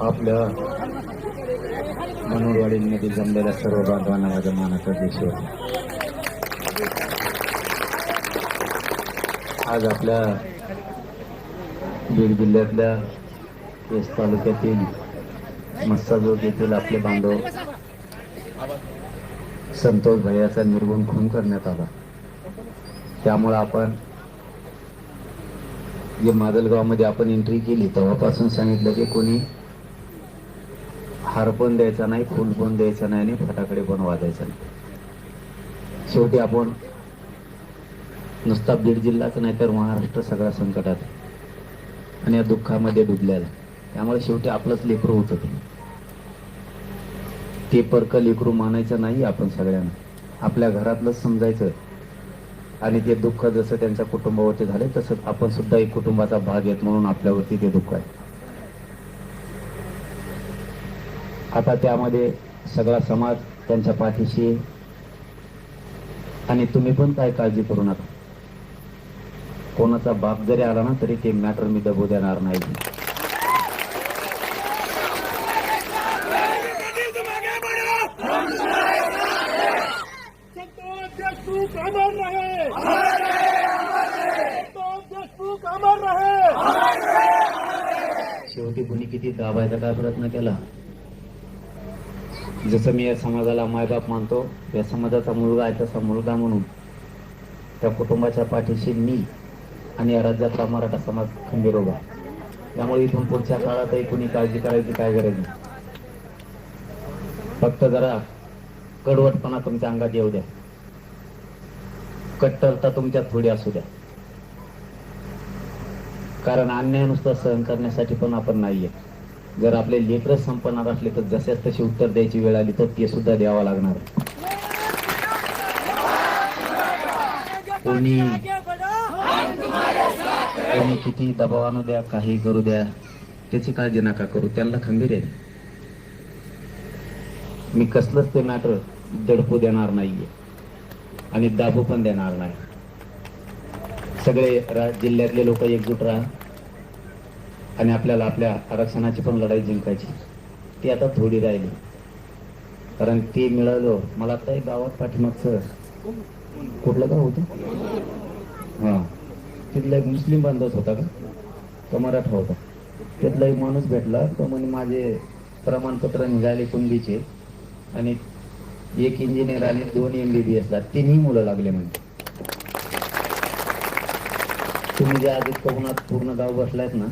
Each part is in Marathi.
आपल्या मनोरवाडीमध्ये जमलेल्या सर्व बांधवांना माझ्या मानाचा देश आज आपल्या बीड जिल्ह्यातल्या केस तालुक्यातील मस्साजोग येथील आपले बांधव संतोष भैयाचा निर्गुण खून करण्यात आला. त्यामुळं आपण जे मादलगावमध्ये आपण एंट्री केली तेव्हापासून सांगितलं की कोणी हार पण द्यायचा नाही फुल पण द्यायचा नाही आणि फटाकडे पण वाजायचा नाही. शेवटी आपण नुसता बीड जिल्हाच नाही तर महाराष्ट्र सगळा संकटात आणि या दुःखामध्ये डुबलेला त्यामुळे शेवटी आपलंच लेकरू होत ते. ते परक लेकरू मानायचं नाही आपण सगळ्यांना. आपल्या घरातलंच समजायचं. आणि ते दुःख जसं त्यांच्या कुटुंबावरती झाले तसंच आपण सुद्धा एक कुटुंबाचा भाग आहेत म्हणून आपल्यावरती ते दुःख आहे. आता त्यामध्ये सगळा समाज त्यांच्या पाठीशी आणि तुम्ही पण काय काळजी करू नका. कोणाचा बाप जरी आला ना तरी ते मॅटर मी दबू देणार नाही. शेवटी कुणी किती दाबायचा काय प्रयत्न केला? जसं मी या समाजाला मायबाप मानतो या समाजाचा मुलगा आहे तसा मुलगा म्हणून त्या कुटुंबाच्या पाठीशी मी आणि या राज्यातला मराठा समाज खंबीर उभा त्यामुळे इथून पुढच्या काळातही कुणी काळजी करायची काय गरज नाही. फक्त जरा कडवटपणा तुमच्या अंगात येऊ द्या. कट्टरता तुमच्यात थोडी असू द्या. कारण अन्याय नुसतं सहन करण्यासाठी पण आपण नाहीये. जर आपले लेकर संपणार असले तर जसेच तशी उत्तर द्यायची वेळ आली तर ते सुद्धा द्यावं लागणार. कोणी कोणी किती दबाव आणू द्या काही करू द्या त्याची काळजी नका करू. त्यांना खंबीर आहे. मी कसलंच ते मॅटर दडपू देणार नाहीये आणि दाबू पण देणार नाही. सगळे जिल्ह्यातले लोक एकजूट राहा. आणि आपल्याला आपल्या आरक्षणाची पण लढाई जिंकायची. ती आता थोडी राहिली. कारण ते मिळालं मला आता एक गावात पाठीमागचं कुठलं गाव होतं? हा. तिथला एक मुस्लिम बांधव होता का? तो मराठा होता. त्यातला एक माणूस भेटला. तो म्हणे माझे प्रमाणपत्र निघाले कुंडीचे आणि एक इंजिनियर आणि दोन एम बी बी एसला तिन्ही मुलं लागले म्हणजे तुम्ही ज्या आधी कोकणात पूर्ण गाव बसलायत ना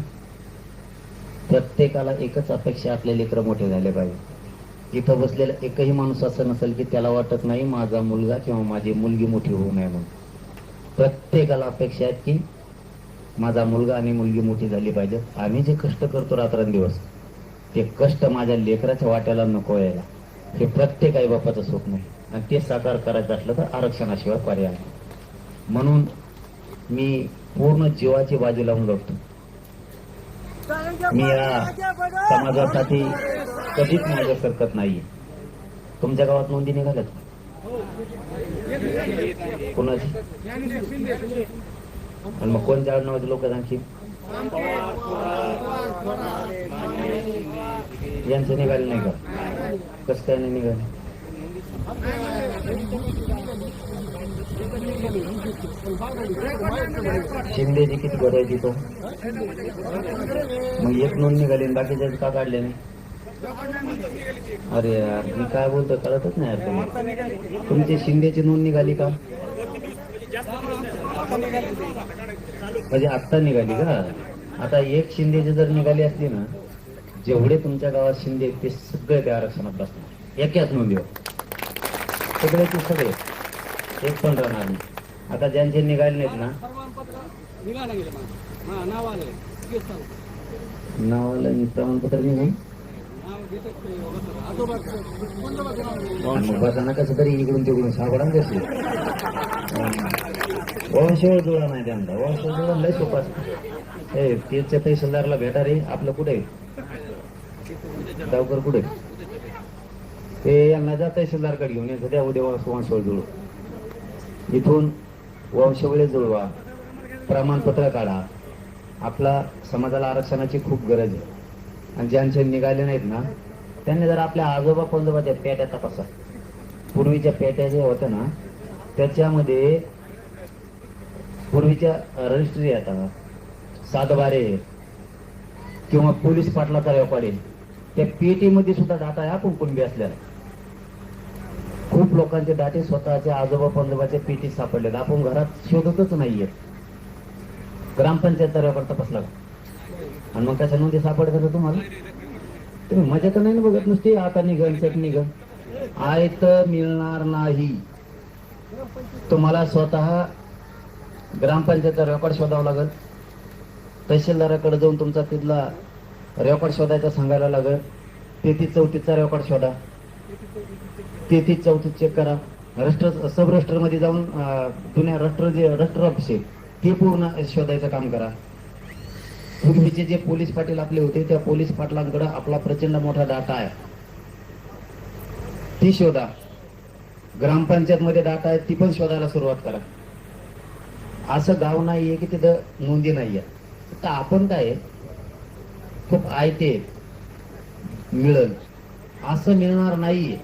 प्रत्येकाला एकच अपेक्षा आपले लेकरं मोठे झाले पाहिजे. इथं बसलेला एकही माणूस असं नसेल की त्याला वाटत नाही माझा मुलगा किंवा माझी मुलगी मोठी होऊ नये म्हणून. प्रत्येकाला अपेक्षा आहेत की माझा मुलगा आणि मुलगी मोठी झाली पाहिजे. आम्ही जे कष्ट करतो रात्रंदिवस ते कष्ट माझ्या लेकराच्या वाट्याला नको यायला. हे प्रत्येक आई बापाचं स्वप्न आहे. आणि ते साकार करायचं असलं तर आरक्षणाशिवाय पर्याय म्हणून मी पूर्ण जीवाची बाजू लावून लढतो. मी या समाजासाठी कधीच माझ्या सरकत नाहीये. तुमच्या गावात नोंदी निघाल्यात कोणाची? आणि मग कोणत्या आडनावाचे लोक आणखी? यांचं निघाले नाही का? कसं काय नाही निघाले? शिंदेची किती करायची तो मग एक नोंद निघाली बाकीच्या का काढले नाही? अरे यार मी काय बोलतो कळतच नाही यार तुम्ही तुमची शिंदेची नोंद निघाली का? म्हणजे आत्ता निघाली का? आता एक शिंदेची जर निघाली असली ना जेवढे तुमच्या गावात शिंदे आहेत ते सगळे त्या आरक्षणात बसणार एकाच नोंदीवर. सगळे ते सगळे. एक पण राहणार नाही आता ज्यांचे निघाले नाहीत ना? गेले हा नाव आलं नावाला आणि प्रमाणपत्र निघून मग बसाना कसं तरी इकडून तिकडून सापडा कशी वंशवळ जुळा नाही त्यांचा. वंशवळ जुळा लय सोपा ए तेच्या तहसीलदारला भेटा रे आपलं कुठे? गावकर कुठे? ते यांना जा तहसीलदारकडे घेऊन यायचं त्या उद्या वंशवळ जुळू. इथून वंशवळे जुळवा. प्रमाणपत्र काढा. आपला समाजाला आरक्षणाची खूप गरज आहे. आणि ज्यांचे निघाले नाहीत ना त्यांनी जर आपल्या आजोबा पंजोबाच्या पेट्या तपासा. पूर्वीच्या पेट्या जे होत्या ना त्याच्यामध्ये पूर्वीच्या रजिस्ट्री येतात सातबारे किंवा पोलीस पाटलाचा रेकॉर्ड पडेल त्या पेटीमध्ये सुद्धा डाटा आहे आपण कुणबी असल्याला खूप लोकांचे दाटे स्वतःचे आजोबा पंजोबाचे पेटी सापडलेत. आपण घरात शोधतच नाहीये ग्रामपंचायतचा रेकॉर्ड तपासला आणि मग त्याच्या नोंदी सापडत तुम्हाला? तुम्ही मजा तर नाही ना बघत नुसती? आता निघन चट निघन. आयत मिळणार नाही. तुम्हाला स्वतः ग्रामपंचायतचा रेकॉर्ड शोधावा लागेल. तहसीलदाराकडे जाऊन तुमचा तिथला रेकॉर्ड शोधायचा सांगायला लागेल. तेथी चौथीचा रेकॉर्ड शोधा. तेहतीस चौथी चेक करा. राष्ट्र सबमध्ये जाऊन जुन्या राष्ट्र जे राष्ट्र ऑफिस आहे ते पूर्ण शोधायचं काम करा. पूर्वीचे जे पोलीस पाटील आपले होते त्या पोलीस पाटलांकडे आपला प्रचंड मोठा डाटा आहे. ती शोधा. ग्रामपंचायत मध्ये डाटा आहे ती पण शोधायला सुरुवात करा. असं गाव नाहीये की तिथं नोंदी नाहीये. तर आपण काय आहे, खूप आयते मिळल. असं मिळणार नाहीये.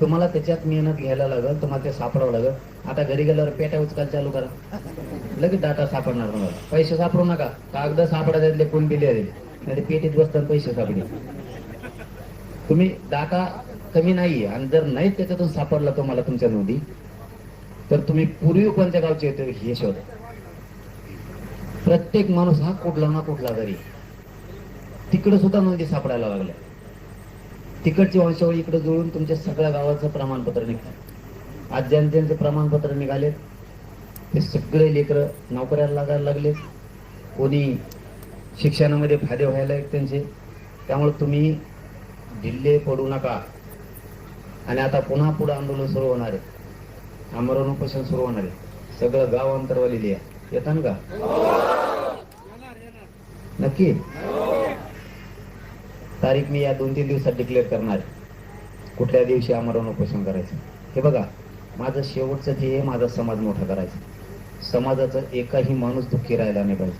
तुम्हाला त्याच्यात मेहनत घ्यायला लागल तुम्हाला ते सापडावं लागल. आता घरी गेल्यावर पेट्या उचकाल चालू करा. लगेच डाटा सापडणार तुम्हाला. पैसे सापडू नका. कागद सापडायचे कोण दिले नाही पेटीत बसतात पैसे सापडले. तुम्ही डाटा कमी नाहीये आणि जर नाही त्याच्यातून सापडला तुम्हाला तुमच्या नोंदी तर तुम्ही पूर्वी कोणत्या गावचे येतो हे शोध. प्रत्येक माणूस हा कुठला ना कुठला तरी. तिकडे सुद्धा नोंदी सापडायला लागल्या. तिकडची वंशावळी इकडे जुळून तुमच्या सगळ्या गावाचं प्रमाणपत्र निघतं. आज जनतेचं प्रमाणपत्र निघाले. ते सगळे लेकरं नोकऱ्याला लागायला लागले. कोणी शिक्षणामध्ये फायदे व्हायला आहेत त्यांचे. त्यामुळे तुम्ही ढिल्ले पडू नका. आणि आता पुन्हा पुढे आंदोलन सुरू होणार आहे. आमरण उपोषण सुरू होणार आहे. सगळं गाव अंतरवालेली आहे येतात का? नक्की? तारीख मी या दोन तीन दिवसात डिक्लेअर करणार आहे. कुठल्या दिवशी आमरण उपोषण करायचं. हे बघा माझं शेवटचं ध्येय माझा समाज मोठा करायचा. समाजाचा एकाही माणूस दुःखी राहिला नाही पाहिजे.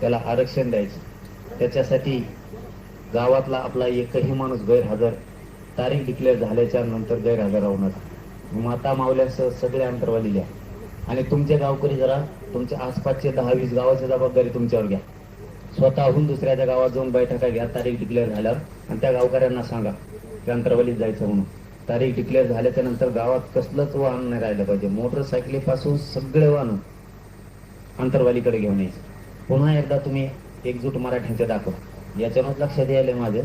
त्याला आरक्षण द्यायचं. त्याच्यासाठी गावातला आपला एकही माणूस गैरहजर तारीख डिक्लेअर झाल्याच्यानंतर गैरहजर राहणार माता मावल्यासह सगळे अंतरवाली घ्या. आणि तुमचे गावकरी जरा तुमच्या आसपासचे दहा वीस गावाची जबाबदारी तुमच्यावर घ्या. स्वतःहून दुसऱ्याच्या गावात जाऊन बैठका घ्या तारीख डिक्लेअर झाल्यावर. आणि त्या गावकऱ्यांना सांगा की अंतरवालीत जायचं म्हणून. तारीख डिक्लेअर झाल्याच्यानंतर गावात कसलंच वाहन नाही राहिलं पाहिजे. मोटरसायकलीपासून सगळे वाहन अंतरवालीकडे घेऊन यायचं. पुन्हा एकदा तुम्ही एकजूट मराठ्यांचे दाखवा. याच्यावर लक्षात यायला माझं.